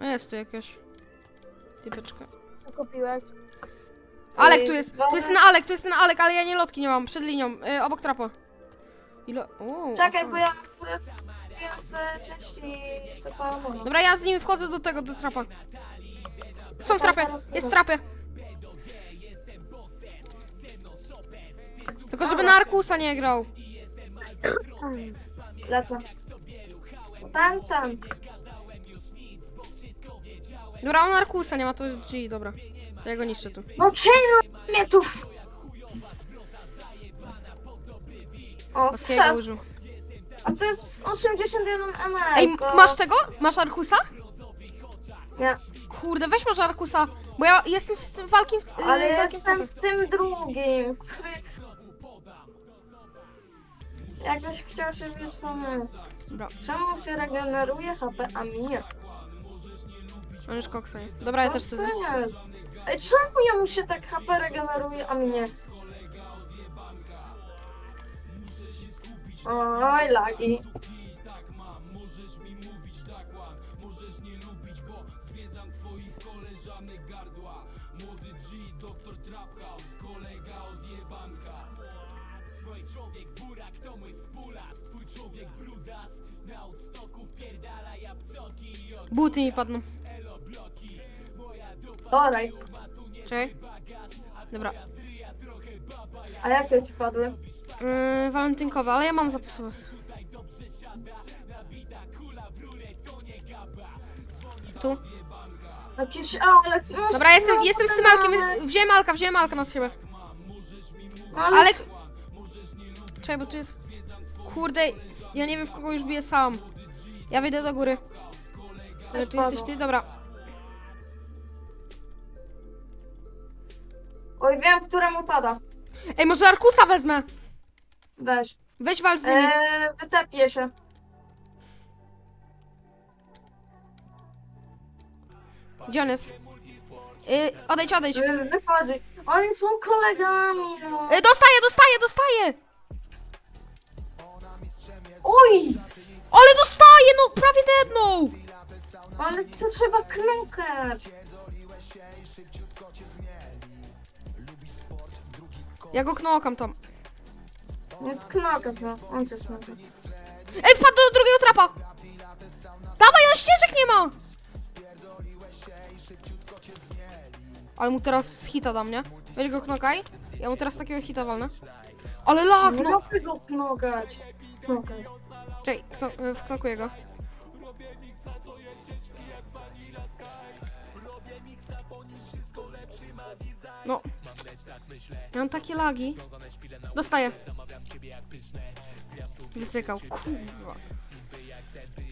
No jest tu jakieś. Typeczka. Co kupiłeś? Alek Ej, tu jest, tu jest ten Alek, tu jest ten Alek, ale ja nie lotki nie mam, przed linią, y, obok trapa. Ile? O, Czekaj, bo ja wiem se części separować. Dobra, ja z nimi wchodzę do tego, do trapa. Są zaraz jest trapie. Tylko żeby na Arkusa nie grał. Lecę. Tam, tam. Dobra, on Arkusa nie ma, to G, dobra. To ja go niszczę tu. No czemu mnie tu... O, Boskiego wszedł. użył. A to jest 81 ms. Ej, to... masz tego? Masz Arkusa? Nie, Kurde, weź może Arkusa, bo ja jestem z tym walkiem w, y, ale z walkiem jestem z tym drugim, który... Jakbyś chciał się wiesz, to nie. Dobra, Czemu się regeneruje HP, a mi nie? On już koksa. nie? Dobra, ja też chcę. to jest? Ej, czemu jemu się tak HP regeneruje, a mi nie? Oj, lagi. Buty mi padną. Oraj. Czekaj. Dobra. A jakie ci padły? Yy, walentynkowe, ale ja mam zapasowe. Tu. Jakieś, a, ale... Dobra, jestem, jestem z tym. Alkiem. Wziąłem Alka, wziąłem Alka na siebie. No, ale... Ale... Czekaj, bo tu jest... Kurde, ja nie wiem w kogo już biję sam. Ja wyjdę do góry. Ale tu jesteś ty? Dobra. Oj, wiem, któremu pada. Ej, może Arkusa wezmę? Weź. Weź wal z nimi. Eee, wytepię się. Gdzie on jest? Yy, odejdź, odejdź. Yy, Wy- Wychodzi. Oni są kolegami, no. dostaję, dostaję, dostaję! Oj! Ale dostaję, no prawie dednął! Ale to trzeba knukać. Ja go knokam tam. Nie knukać, no. On cię knuka. Ej, wpadł do drugiego trapa! Dawaj, on ścieżek nie ma! Ale mu teraz hita dam, nie? Weź go knokaj. Ja mu teraz takiego hita walnę. Ale lag, Nie no! mogę go knukać. Knukać. Czekaj, kno, wknokuję go. No. Ja mam takie lagi. Dostaję. Wysykał. Kurwa.